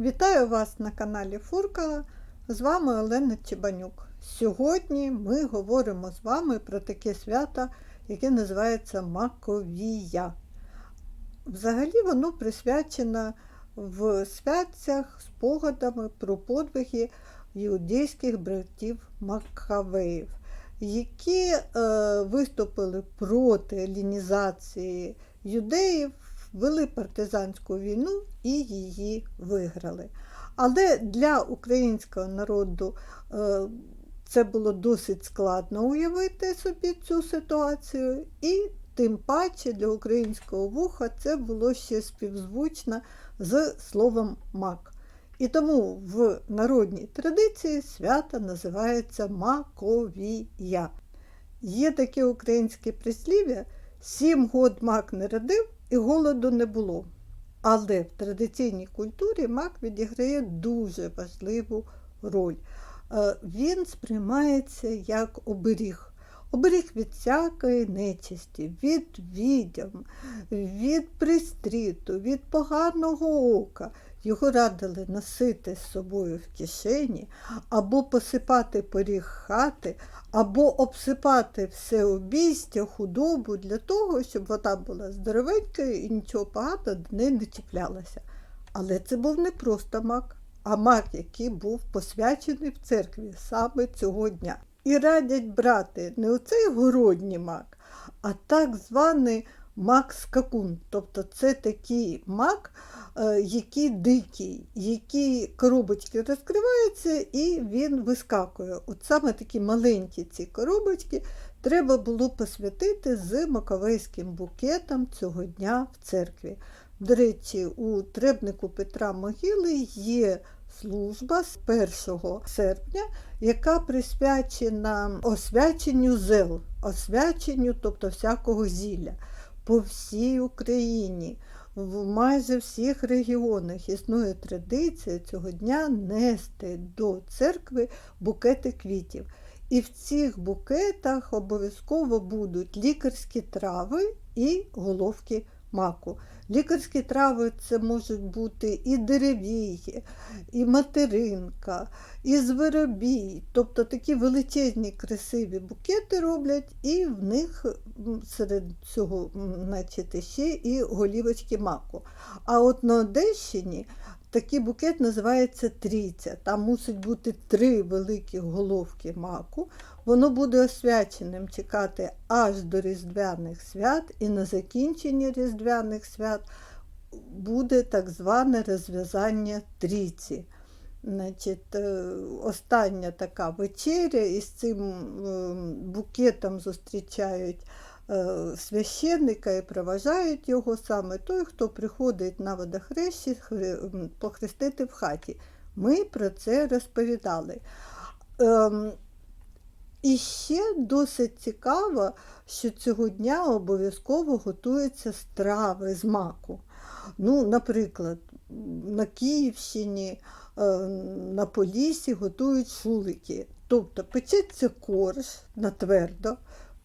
Вітаю вас на каналі Фуркала. З вами Олена Чебанюк. Сьогодні ми говоримо з вами про таке свято, яке називається Маковія. Взагалі воно присвячено в святцях спогадами про подвиги іудейських братів Маккавеїв, які е, виступили проти елінізації юдеїв вели партизанську війну і її виграли. Але для українського народу е, це було досить складно уявити собі цю ситуацію, і тим паче для українського вуха це було ще співзвучно з словом мак. І тому в народній традиції свято називається Маковія. Є таке українське прислів'я сім год мак не родив, і голоду не було. Але в традиційній культурі мак відіграє дуже важливу роль. Е, Він сприймається як оберіг. Оберіг від всякої нечисті, від відьом, від пристріту, від поганого ока. Його радили носити з собою в кишені, або посипати поріг хати, або обсипати все обійстя, худобу для того, щоб вона була здоровенькою і нічого поганого до неї не чіплялося. Але це був не просто мак, а мак, який був посвячений в церкві саме цього дня. І радять брати не оцей городній мак, а так званий мак-скакун. Тобто це такий мак, е, який дикий, який коробочки розкриваються і він вискакує. От саме такі маленькі ці коробочки треба було посвятити з маковейським букетом цього дня в церкві. До речі, у требнику Петра Могили є служба з 1 серпня, яка присвячена освяченню зел, освяченню, тобто всякого зілля. По всій Україні, в майже всіх регіонах існує традиція цього дня нести до церкви букети квітів. І в цих букетах обов'язково будуть лікарські трави і головки маку. Лікарські трави це можуть бути і деревій, і материнка, і зверобій. Тобто такі величезні красиві букети роблять, і в них серед цього значить, ще і голівочки маку. А от на Одещині такий букет називається трійця. Там мусить бути три великі головки маку. Воно буде освяченим чекати аж до Різдвяних свят, і на закінченні Різдвяних свят буде так зване розв'язання трійці. Значить, Остання така вечеря, і з цим букетом зустрічають священника і проважають його саме той, хто приходить на водохрещі похрестити в хаті. Ми про це розповідали. І ще досить цікаво, що цього дня обов'язково готуються страви з маку. Ну, Наприклад, на Київщині, на Полісі готують шулики. Тобто печеться корж на твердо,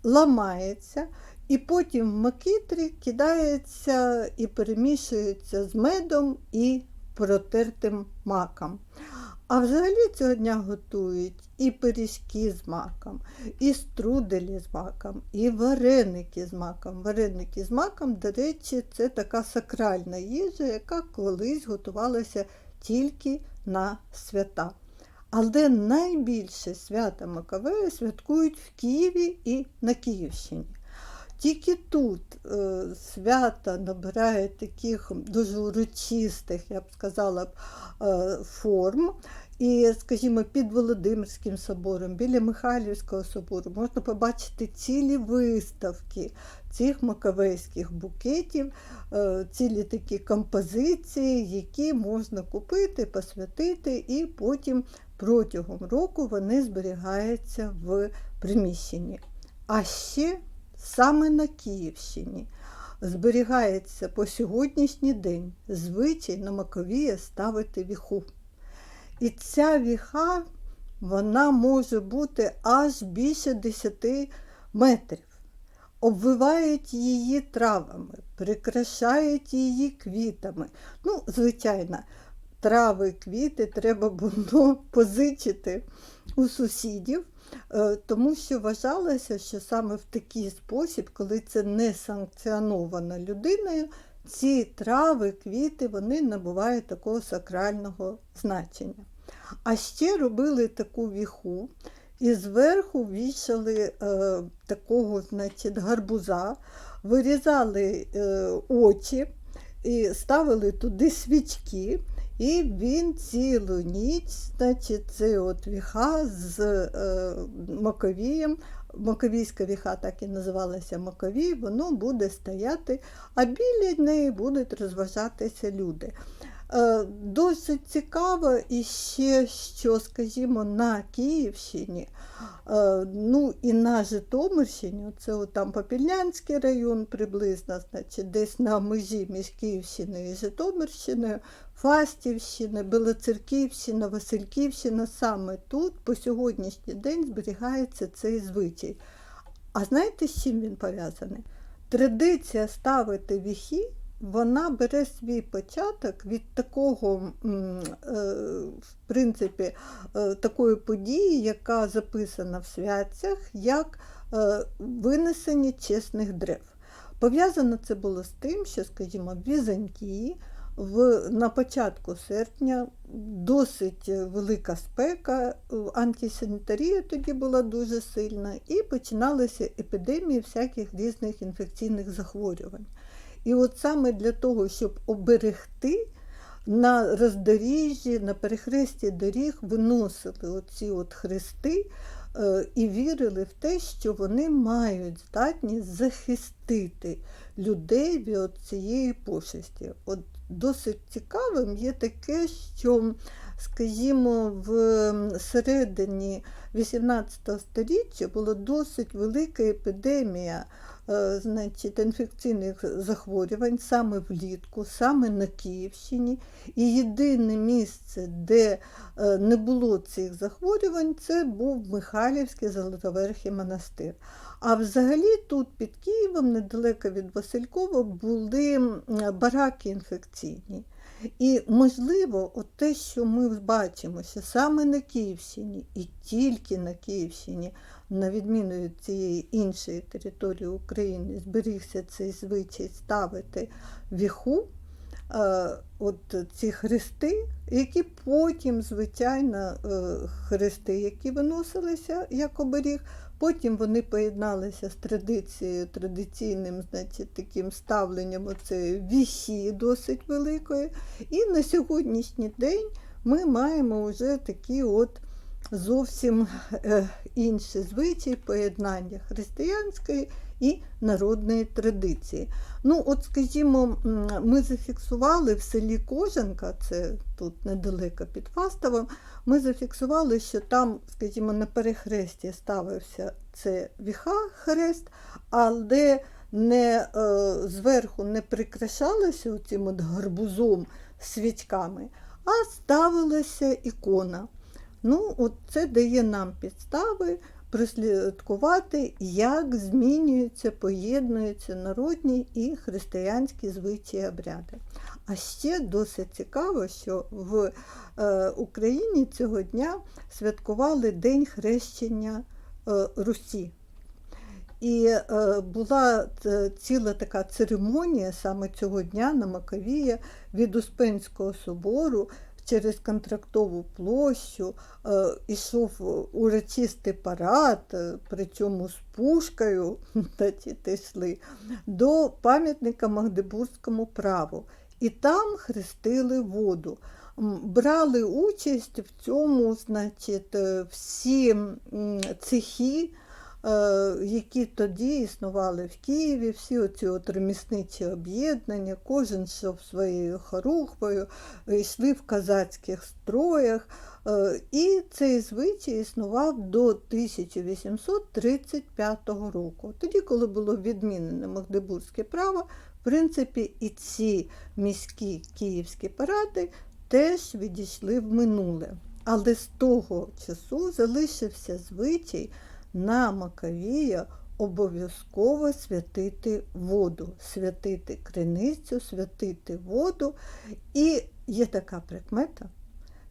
ламається, і потім в макітрі кидається і перемішується з медом і протертим маком. А взагалі цього дня готують і пиріжки з маком, і струделі з маком, і вареники з маком. Вареники з маком, до речі, це така сакральна їжа, яка колись готувалася тільки на свята. Але найбільше свята Маковея святкують в Києві і на Київщині. Тільки тут е, свято набирає таких дуже урочистих, я б сказала, е, форм. І, скажімо, під Володимирським собором, біля Михайлівського собору можна побачити цілі виставки цих маковейських букетів, е, цілі такі композиції, які можна купити, посвятити, і потім протягом року вони зберігаються в приміщенні. А ще саме на Київщині зберігається по сьогоднішній день звичай на Маковія ставити віху. І ця віха вона може бути аж більше 10 метрів. Обвивають її травами, прикрашають її квітами. Ну, звичайно, трави, квіти треба було позичити у сусідів, е, тому що вважалося, що саме в такий спосіб, коли це не санкціоновано людиною, ці трави, квіти вони набувають такого сакрального значення. А ще робили таку віху, і зверху вішали е, такого значить, гарбуза, вирізали е, очі і ставили туди свічки. І він цілу ніч, значить, це от віха з е, Маковієм, Маковійська віха так і називалася Маковій, воно буде стояти, а біля неї будуть розважатися люди. Е, Досить цікаво і ще, що, скажімо, на Київщині, е, ну і на Житомирщині, це там Попільнянський район приблизно, значить, десь на межі між Київщиною і Житомирщиною, Фастівщина, Білоцерківщина, Васильківщина, саме тут по сьогоднішній день зберігається цей звичай. А знаєте, з чим він пов'язаний? Традиція ставити віхи вона бере свій початок від такого, е, в принципі, е, такої події, яка записана в святцях, як е, винесення чесних дерев. Пов'язано це було з тим, що, скажімо, в Візантії в, на початку серпня досить велика спека, антисанітарія тоді була дуже сильна, і починалися епідемії всяких різних інфекційних захворювань. І от саме для того, щоб оберегти на роздоріжжі, на перехресті доріг виносили оці от хрести е, і вірили в те, що вони мають здатність захистити людей від цієї пошесті. От Досить цікавим є таке, що, скажімо, в середині 18 століття була досить велика епідемія е, значить, інфекційних захворювань саме влітку, саме на Київщині. І єдине місце, де е, не було цих захворювань, це був Михайлівський Золотоверхий монастир. А взагалі тут під Києвом, недалеко від Василькова, були бараки інфекційні. І, можливо, от те, що ми бачимося саме на Київщині і тільки на Київщині, на відміну від цієї іншої території України, зберігся цей звичай ставити віху, от ці хрести, які потім, звичайно, е, хрести, які виносилися як оберіг, Потім вони поєдналися з традицією, традиційним значить, таким ставленням оцеї вісі досить великої. І на сьогоднішній день ми маємо вже такі от зовсім е, інші звичаї поєднання християнської і народної традиції. Ну, от, скажімо, ми зафіксували в селі Кожанка, це тут недалеко під Фастовом, ми зафіксували, що там, скажімо, на перехресті ставився це віха хрест, але не, е, зверху не прикрашалося цим от гарбузом свічками, а ставилася ікона. Ну, от Це дає нам підстави прослідкувати, як змінюються, поєднуються народні і християнські звичаї обряди. А ще досить цікаво, що в е, Україні цього дня святкували День хрещення е, Русі. І е, була ціла така церемонія саме цього дня на Маковія від Успенського собору через контрактову площу е, ішов урочистий парад, е, причому з пушкою йшли, до пам'ятника Магдебурзькому праву. І там хрестили воду. Брали участь в цьому, значить, е, всі цехи. Е, які тоді існували в Києві, всі оці от ремісничі об'єднання, кожен йшов своєю хорухвою, йшли в казацьких строях. Е, і цей звичай існував до 1835 року. Тоді, коли було відмінене Магдебурзьке право, в принципі, і ці міські київські паради теж відійшли в минуле. Але з того часу залишився звичай на Маковія обов'язково святити воду, святити криницю, святити воду. І Є така прикмета,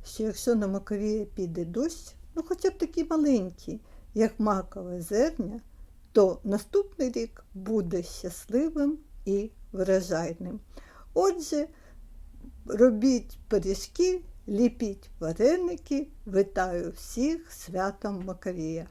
що якщо на Маковія піде дощ, ну хоча б такий маленький, як макове зерня, то наступний рік буде щасливим і врожайним. Отже, робіть пиріжки, ліпіть вареники. Вітаю всіх святом Маковія!